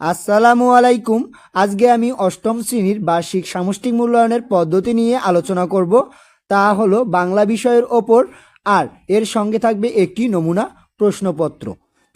আসসালামু আলাইকুম। আজকে আমি অষ্টম শ্রেণির বার্ষিক সামষ্টিক মূল্যায়নের পদ্ধতি নিয়ে আলোচনা করব। তা হলো বাংলা বিষয়ের ওপর আর এর সঙ্গে থাকবে একটি নমুনা প্রশ্নপত্র।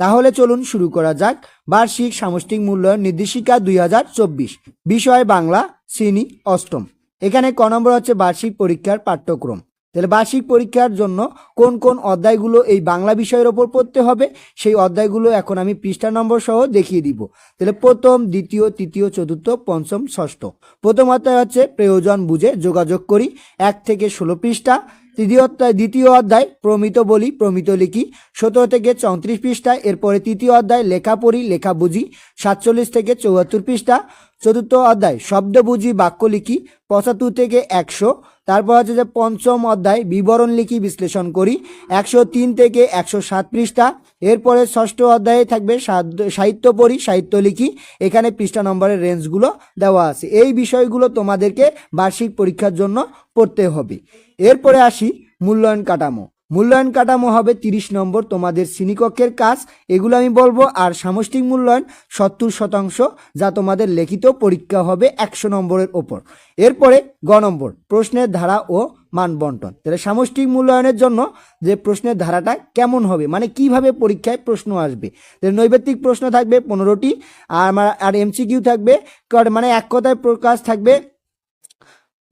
তাহলে চলুন শুরু করা যাক। বার্ষিক সামষ্টিক মূল্যায়ন নির্দেশিকা দুই হাজার চব্বিশ। বিষয় বাংলা, শ্রেণি, অষ্টম। এখানে ক নম্বর হচ্ছে বার্ষিক পরীক্ষার পাঠ্যক্রম। তাহলে বার্ষিক পরীক্ষার জন্য কোন কোন অধ্যায়গুলো এই বাংলা বিষয়ের ওপর পড়তে হবে, সেই অধ্যায়গুলো এখন আমি পৃষ্ঠা নম্বর সহ দেখিয়ে দিব। তাহলে প্রথম, দ্বিতীয়, তৃতীয়, চতুর্থ, পঞ্চম, ষষ্ঠ। প্রথম অধ্যায় হচ্ছে প্রয়োজন বুঝে যোগাযোগ করি, এক থেকে ষোলো পৃষ্ঠা। তৃতীয় অধ্যায়, দ্বিতীয় অধ্যায়, প্রমিত বলি, প্রমিত লিখি। সতেরো থেকে চৌত্রিশ পৃষ্ঠা, এরপরে তৃতীয় অধ্যায়, লেখা পড়ি, লেখা বুঝি। সাতচল্লিশ থেকে চুয়াত্তর পৃষ্ঠা। চতুর্থ অধ্যায়, শব্দ বুঝি, বাক্য লিখি। পঁচাত্তর থেকে একশো। তারপর আছে যে পঞ্চম অধ্যায়, বিবরণ লিখি, বিশ্লেষণ করি। একশো তিন থেকে একশো সাত পৃষ্ঠা। এরপরে ষষ্ঠ অধ্যায়ে থাকবে সাহিত্য পড়ি, সাহিত্য লিখি। এখানে পৃষ্ঠা নম্বরের রেঞ্জগুলো দেওয়া আছে। এই বিষয়গুলো তোমাদেরকে বার্ষিক পরীক্ষার জন্য পড়তে হবে। এরপরে আসি মূল্যায়ন কাঠামো। মূল্যায়ন কাঠামো হবে তিরিশ নম্বর, তোমাদের শ্রেণীকক্ষের কাজ, এগুলো আমি বলব। আর সামষ্টিক মূল্যায়ন সত্তর শতাংশ, যা তোমাদের লিখিত পরীক্ষা হবে একশো নম্বরের ওপর। এরপরে গ নম্বর, প্রশ্নের ধারা ও মান বন্টন। তাহলে সামষ্টিক মূল্যায়নের জন্য যে প্রশ্নের ধারাটা কেমন হবে মানে কীভাবে পরীক্ষায় প্রশ্ন আসবে। তাহলে নৈবেত্তিক প্রশ্ন থাকবে পনেরোটি, আর আর এমসিকিউ থাকবে মানে এক কথায় প্রকাশ থাকবে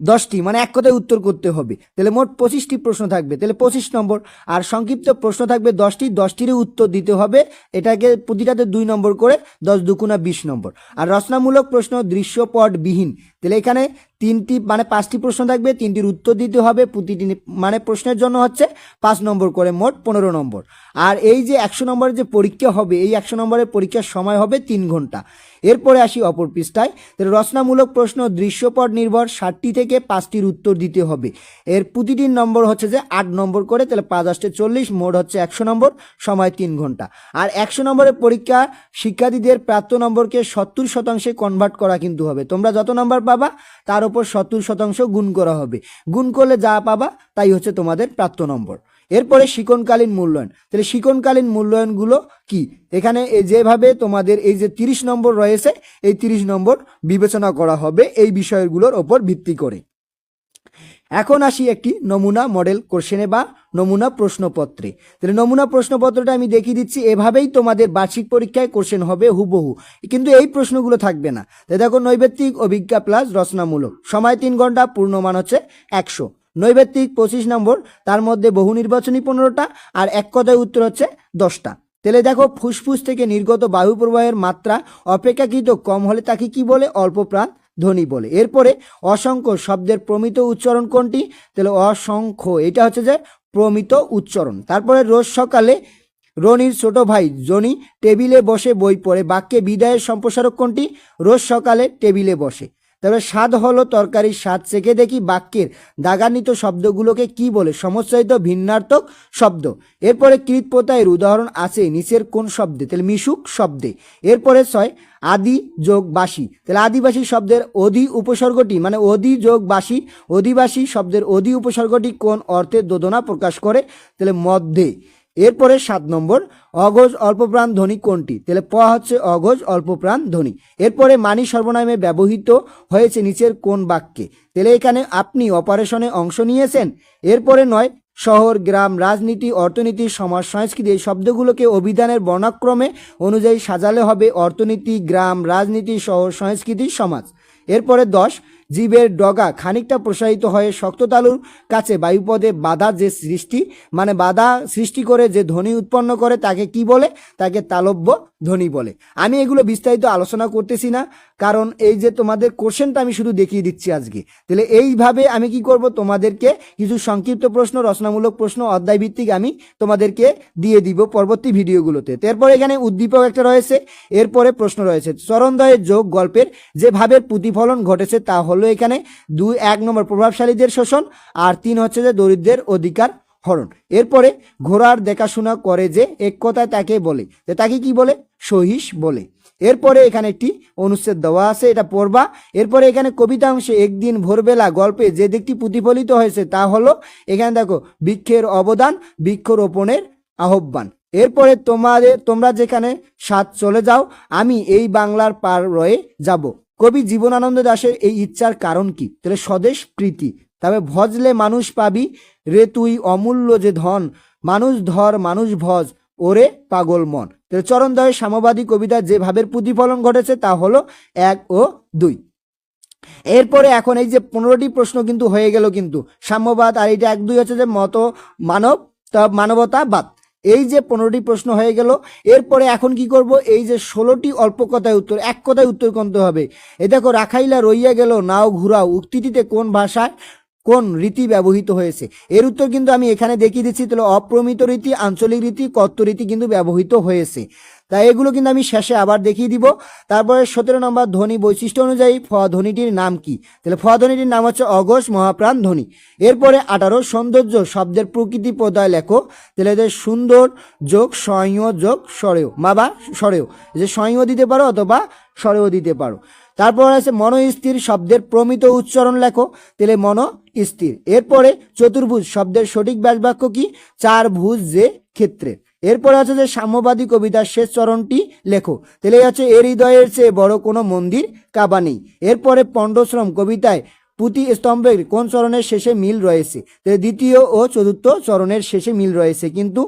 দশটি মানে এক কথায় উত্তর করতে হবে। তাহলে মোট পঁচিশটি প্রশ্ন থাকবে। তাহলে পঁচিশ নম্বর। আর সংক্ষিপ্ত প্রশ্ন থাকবে দশটি, দশটিরই উত্তর দিতে হবে। এটাকে প্রতিটাতে দুই নম্বর করে দশ দুকুনা বিশ নম্বর। আর রচনামূলক প্রশ্ন দৃশ্যপটবিহীন। তাহলে এখানে তিনটি মানে পাঁচটি প্রশ্ন থাকবে, তিনটির উত্তর দিতে হবে, প্রতিটি মানে প্রশ্নের জন্য হচ্ছে পাঁচ নম্বর করে, মোট পনেরো নম্বর। আর এই যে একশো নম্বরের যে পরীক্ষা হবে, এই একশো নম্বরের পরীক্ষার সময় হবে তিন ঘণ্টা। এরপরে আসি অপর পৃষ্ঠায়। তাহলে রচনামূলক প্রশ্ন, দৃশ্যপট নির্ভর, ষাটটি থেকে পাঁচটির উত্তর দিতে হবে। এর প্রতিটির নম্বর হচ্ছে যে আট নম্বর করে, তাহলে পাঁচ আসতে চল্লিশ, মোট হচ্ছে একশো নম্বর, সময় তিন ঘণ্টা। আর একশো নম্বরের পরীক্ষা, শিক্ষার্থীদের প্রাপ্ত নম্বরকে সত্তর শতাংশে কনভার্ট করা কিন্তু হবে। তোমরা যত নম্বর পাবা, তার উপর সত্তর শতাংশ গুণ করা হবে। গুণ করলে যা পাবা, তাই হচ্ছে তোমাদের প্রাপ্ত নম্বর। এরপরে শিকনকালীন মূল্যায়ন। তাহলে শিকনকালীন মূল্যায়নগুলো কি? এখানে যেভাবে তোমাদের এই যে তিরিশ নম্বর রয়েছে, এই তিরিশ নম্বর বিবেচনা করা হবে এই বিষয়গুলোর ওপর ভিত্তি করে। এখন আসি একটি নমুনা মডেল কোশ্চেনে বা নমুনা প্রশ্নপত্রে। তাহলে নমুনা প্রশ্নপত্রটা আমি দেখিয়ে দিচ্ছি, এভাবেই তোমাদের বার্ষিক পরীক্ষায় কোশ্চেন হবে হুবহু। কিন্তু এই প্রশ্নগুলো থাকবে না। তাই দেখো, নৈবেত্তিক অভিজ্ঞা প্লাস রচনামূলক। সময় তিন ঘণ্টা, পূর্ণমান হচ্ছে একশো। নৈবেত্তিক পঁচিশ নম্বর, তার মধ্যে বহু নির্বাচনী পনেরোটা আর এক কথায় উত্তর হচ্ছে দশটা। তাহলে দেখো, ফুসফুস থেকে নির্গত বায়ু প্রবাহের মাত্রা অপেক্ষাকৃত কম হলে তাকে কি বলে? অল্প প্রাণ। ধ্বনি বলে। এরপরে অসংখ্য শব্দের প্রমিত উচ্চারণ কোনটি? তাহলে অসংখ্য, এটা হচ্ছে যে প্রমিত উচ্চারণ। তারপরে রোজ সকালে রনির ছোট ভাই জনি টেবিলে বসে বই পড়ে। বাক্যে বিদায়ের সম্প্রসারক কোনটি? রোজ সকালে টেবিলে বসে। তবে স্বাদ হলো তরকারির স্বাদ চেখে দেখি বাক্যের দাগান্বিত শব্দগুলোকে কি বলে সমস্যায়িত ভিন্নার্থক শব্দ। এরপরে কৃত প্রত্যয়ের উদাহরণ আছে নিচের কোন শব্দে, তাহলে মিশুক শব্দে। এরপরে ছয়, আদি যোগ বাসী, তাহলে আদিবাসী শব্দের অধি উপসর্গটি মানে অধি যোগ বাসী, অধিবাসী শব্দের অধি উপসর্গটি কোন অর্থে দোদনা প্রকাশ করে, তাহলে মধ্যে। এরপরে সাত নম্বর অঘোষ অল্পপ্রাণ ধ্বনি কোনটি? তাহলে প হচ্ছে অঘোষ অল্পপ্রাণ ধ্বনি। এরপরে মানি সর্বনামে ব্যবহৃত হয়েছে নিচের কোন বাক্যে? তাহলে এখানে আপনি অপারেশনে অংশ নিয়েছেন। এরপরে নয়, শহর, গ্রাম, রাজনীতি, অর্থনীতি, সমাজ, সংস্কৃতি এই শব্দগুলোকে অভিধানের বর্ণাক্রমে অনুযায়ী সাজালে হবে অর্থনীতি, গ্রাম, রাজনীতি, শহর, সংস্কৃতি, সমাজ। এরপরে দশ জীবের ডগা খানিকটা প্রসারিত হয়ে শক্ততালুর কাছে বায়ুপদে বাধা যে সৃষ্টি মানে বাধা সৃষ্টি করে যে ধ্বনি উৎপন্ন করে, তাকে কি বলে? তাকে তালব্য ধ্বনি বলে। আমি এগুলো বিস্তারিত আলোচনা করতেছি না, কারণ এই যে তোমাদের কোশ্চেনটা আমি শুধু দেখিয়ে দিচ্ছি আজকে। তাহলে এইভাবে আমি কি করব? তোমাদেরকে কিছু সংক্ষিপ্ত প্রশ্ন, রচনামূলক প্রশ্ন অধ্যায় ভিত্তিক আমি তোমাদেরকে দিয়ে দিব পরবর্তী ভিডিওগুলোতে। তারপর এখানে উদ্দীপক একটা রয়েছে, এরপরে প্রশ্ন রয়েছে, চরণদয়ের যোগ গল্পের যে ভাবের প্রতিফলন ঘটেছে তা হলো এখানে দুই, এক নম্বর প্রভাবশালীদের শোষণ আর তিন হচ্ছে যে দরিদ্রের অধিকার হরণ। এরপরে ঘোড়ার দেখাশোনা করে যে এক কথায় তাকে বলে। তাকে কি বলে? সহিস বলে। এরপরে এখানে একটি অনুচ্ছেদ দেওয়া আছে, এটা পড়বা। এরপরে এখানে কবিতা অংশে একদিন ভোরবেলা গল্পে যে দিকটি প্রতিফলিত হয়েছে তা হলো, এখানে দেখো, বৃক্ষের অবদান, বৃক্ষরোপণের আহ্বান। এরপরে তোমাদের, তোমরা যেখানে সাত চলে যাও, আমি এই বাংলার পার রয়ে যাব। কবি জীবনানন্দ দাশের এই ইচ্ছার কারণ কি? তাহলে স্বদেশ প্রীতি। তবে ভজলে মানুষ পাবি, রে তুই অমূল্য যে ধন, মানুষ ধর, মানুষ ভজ, ওরে পাগল মন। তাহলে চরণদয়ের সাম্যবাদী কবিতার যে ভাবের প্রতিফলন ঘটেছে তা হলো এক ও দুই। এরপরে এখন এই যে পনেরোটি প্রশ্ন কিন্তু হয়ে গেল কিন্তু। সাম্যবাদ আর এটা এক দুই হচ্ছে যে মত, মানব মানবতাবাদ এই যে পনেরোটি প্রশ্ন হয়ে গেল, এরপরে এখন কি করব? এই যে ষোলোটি অল্প কথায় উত্তর, এক কথায় উত্তর করতে হবে। এ দেখো, রাখাইলা রইয়া গেল, নাও ঘুরাও। উক্তিটিতে কোন ভাষায়? কোন রীতি ব্যবহৃত হয়েছে? এর উত্তর কিন্তু আমি এখানে দেখিয়ে দিচ্ছি, তাহলে অপ্রমিত রীতি, আঞ্চলিক রীতি কত্ত রীতি কিন্তু ব্যবহৃত হয়েছে। তাই এগুলো কিন্তু আমি শেষে আবার দেখিয়ে দিব। তারপরে সতেরো নম্বর ধ্বনি বৈশিষ্ট্য অনুযায়ী ফ ধ্বনিটির নাম কি? তাহলে ফ ধ্বনিটির নাম হচ্ছে অঘোষ মহাপ্রাণ ধ্বনি। এরপরে আঠারো, সৌন্দর্য শব্দের প্রকৃতি পদায় লেখো। তাহলে এদের সুন্দর যোগ, স্বয়ং যোগ, স্বরেও, বা স্বরেও। যে স্বয়ং দিতে পারো অথবা স্বরেও দিতে পারো। তারপর আছে মনোস্থির শব্দের প্রমিত উচ্চারণ লেখো, তাহলে মন স্থির। এরপরে চতুর্ভুজ শব্দের সঠিক ব্যাসবাক্য কি? চার ভুজ যে ক্ষেত্রে। এরপরে আছে যে সাম্যবাদী কবিতার শেষ চরণটি লেখো, তাহলে আছে, এর হৃদয়ের চেয়ে বড় কোনো মন্দির কাবা নেই। এরপরে পণ্ডশ্রম কবিতায় পুঁতি স্তম্ভের কোন চরণের শেষে মিল রয়েছে? দ্বিতীয় ও চতুর্থ চরণের শেষে মিল রয়েছে, কিন্তু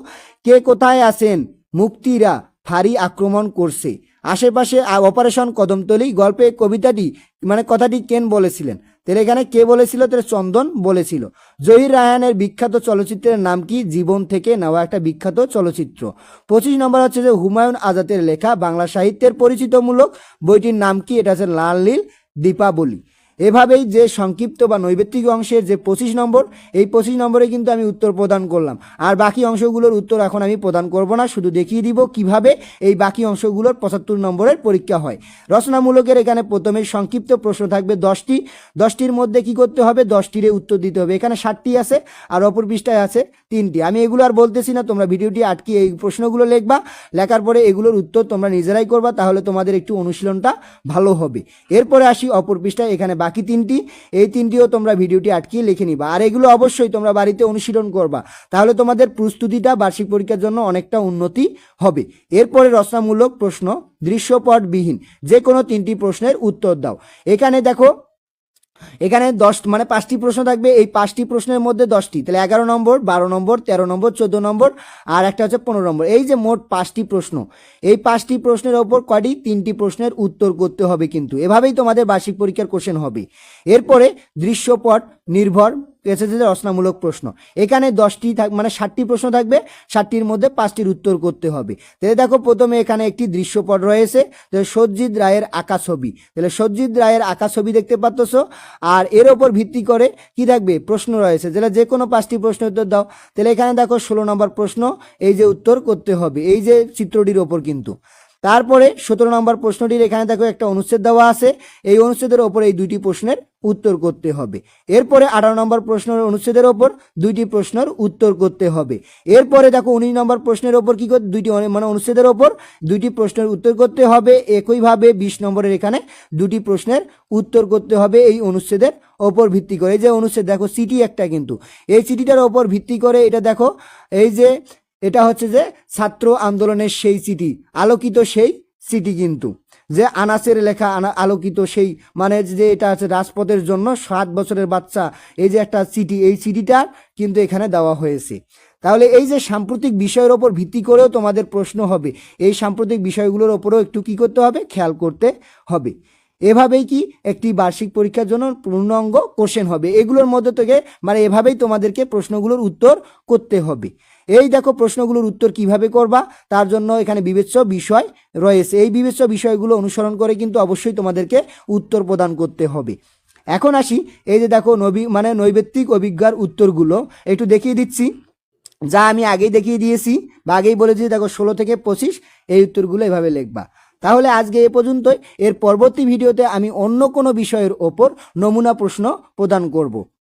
কে কোথায় আছেন? মুক্তিরা ফাঁড়ি আক্রমণ করছে। আশেপাশে অপারেশন কদমতলি, গল্পে কবিতাটি মানে কথাটি কেন বলেছিলেন? তাহলে এখানে কে বলেছিল? তাহলে চন্দন বলেছিল। জহির রায়ানের বিখ্যাত চলচ্চিত্রের নাম কি? জীবন থেকে নেওয়া একটা বিখ্যাত চলচ্চিত্র। পঁচিশ নম্বর হচ্ছে যে হুমায়ুন আজাদের লেখা বাংলা সাহিত্যের পরিচিতমূলক বইটির নাম কি? এটা হচ্ছে লাল নীল দীপাবলি। এভাবেই যে সংক্ষিপ্ত বা নৈবেত্তিক অংশের যে পঁচিশ নম্বর, এই পঁচিশ নম্বরে কিন্তু আমি উত্তর প্রদান করলাম। আর বাকি অংশগুলোর উত্তর এখন আমি প্রদান করব না, শুধু দেখিয়ে দিব কীভাবে এই বাকি অংশগুলোর পঁচাত্তর নম্বরের পরীক্ষা হয়। রচনামূলকের এখানে প্রথমে সংক্ষিপ্ত প্রশ্ন থাকবে দশটি। দশটির মধ্যে কি করতে হবে? দশটিরে উত্তর দিতে হবে। এখানে ষাটটি আছে আর অপর পৃষ্ঠায় আছে তিনটি। আমি এগুলো আর বলতেছি না, তোমরা ভিডিওটি আটকে এই প্রশ্নগুলো লিখবা। লেখার পরে এগুলোর উত্তর তোমরা নিজেরাই করবা, তাহলে তোমাদের একটু অনুশীলনটা ভালো হবে। এরপরে আসি অপর পৃষ্ঠায়, এখানে বাকি তিনটি, এই তিনটিও তোমরা ভিডিওটি আটকিয়ে লিখে নিবা। আর এগুলো অবশ্যই তোমরা বাড়িতে অনুশীলন করবা। তাহলে তোমাদের প্রস্তুতিটা বার্ষিক পরীক্ষার জন্য অনেকটা উন্নতি হবে। এরপরে রচনামূলক প্রশ্ন, দৃশ্যপটবিহীন। যে কোনো তিনটি প্রশ্নের উত্তর দাও। এখানে দেখো এখানে দশ মানে পাঁচটি প্রশ্ন থাকবে। এই পাঁচটি প্রশ্নের মধ্যে দশটি। তাহলে এগারো নম্বর, বারো নম্বর, তেরো নম্বর, চোদ্দ নম্বর, আর একটা হচ্ছে পনেরো নম্বর। এই যে মোট পাঁচটি প্রশ্ন, এই পাঁচটি প্রশ্নের ওপর কটি, তিনটি প্রশ্নের উত্তর করতে হবে কিন্তু। এভাবেই তোমাদের বার্ষিক পরীক্ষার কোশ্চেন হবে। এরপরে দৃশ্যপট নির্ভর যে রচনামূলক প্রশ্ন। এখানে দশটি থাক মানে ষাটটি প্রশ্ন থাকবে, ষাটটির মধ্যে পাঁচটির উত্তর করতে হবে। তাহলে দেখো প্রথমে এখানে একটি দৃশ্যপট রয়েছে সজ্জিৎ রায়ের আঁকা ছবি। তাহলে সজ্জিৎ রায়ের আঁকা ছবি দেখতে পাচ্ছ আর এর ওপর ভিত্তি করে কি থাকবে? প্রশ্ন রয়েছে। যেটা যে কোনো পাঁচটি প্রশ্ন উত্তর দাও। তাহলে এখানে দেখো ষোলো নম্বর প্রশ্ন, এই যে উত্তর করতে হবে। এই যে চিত্রটির ওপর কিন্তু। তারপরে সতেরো নম্বর প্রশ্নটির এখানে দেখো একটা অনুচ্ছেদ দেওয়া আছে। এই অনুচ্ছেদের ওপর এই দুইটি প্রশ্নের উত্তর করতে হবে। এরপরে আঠারো নম্বর প্রশ্নের অনুচ্ছেদের ওপর দুইটি প্রশ্নের উত্তর করতে হবে। এরপরে দেখো উনিশ নম্বর প্রশ্নের ওপর কী করতে দুইটি মানে অনুচ্ছেদের ওপর দুইটি প্রশ্নের উত্তর করতে হবে। একইভাবে বিশ নম্বরের এখানে দুটি প্রশ্নের উত্তর করতে হবে এই অনুচ্ছেদের ওপর ভিত্তি করে। এই যে অনুচ্ছেদ দেখো, সিটি একটা কিন্তু। এই সিটিটার ওপর ভিত্তি করে এটা দেখো, এই যে এটা হচ্ছে যে ছাত্র আন্দোলনের সেই চিঠি, আলোকিত সেই চিঠি কিন্তু। যে আনাসের লেখা আলোকিত সেই মানে যে এটা আছে রাজপথের জন্য সাত বছরের বাচ্চা, এই যে একটা চিঠি, এই চিঠিটা কিন্তু এখানে দেওয়া হয়েছে। তাহলে এই যে সাম্প্রতিক বিষয়ের ওপর ভিত্তি করেও তোমাদের প্রশ্ন হবে, এই সাম্প্রতিক বিষয়গুলোর ওপরেও একটু কি করতে হবে? খেয়াল করতে হবে। এভাবেই কি একটি বার্ষিক পরীক্ষার জন্য পূর্ণাঙ্গ কোশ্চেন হবে? এগুলোর মধ্যে থেকে মানে এভাবেই তোমাদেরকে প্রশ্নগুলোর উত্তর করতে হবে। এই দেখো প্রশ্নগুলোর উত্তর কীভাবে করবা? তার জন্য এখানে বিবেচ্য বিষয় রয়েছে। এই বিবেচ্য বিষয়গুলো অনুসরণ করে কিন্তু অবশ্যই তোমাদেরকে উত্তর প্রদান করতে হবে। এখন আসি, এই যে দেখো নবী মানে নৈবেত্তিক অভিজ্ঞার উত্তরগুলো, একটু দেখিয়ে দিচ্ছি। যা আমি আগেই দেখিয়ে দিয়েছি বা আগেই বলেছি, দেখো ষোলো থেকে পঁচিশ, এই উত্তরগুলো এভাবে লিখবা। তাহলে আজকে এ পর্যন্তই। এর পরবর্তী ভিডিওতে আমি অন্য কোনো বিষয়ের ওপর নমুনা প্রশ্ন প্রদান করব।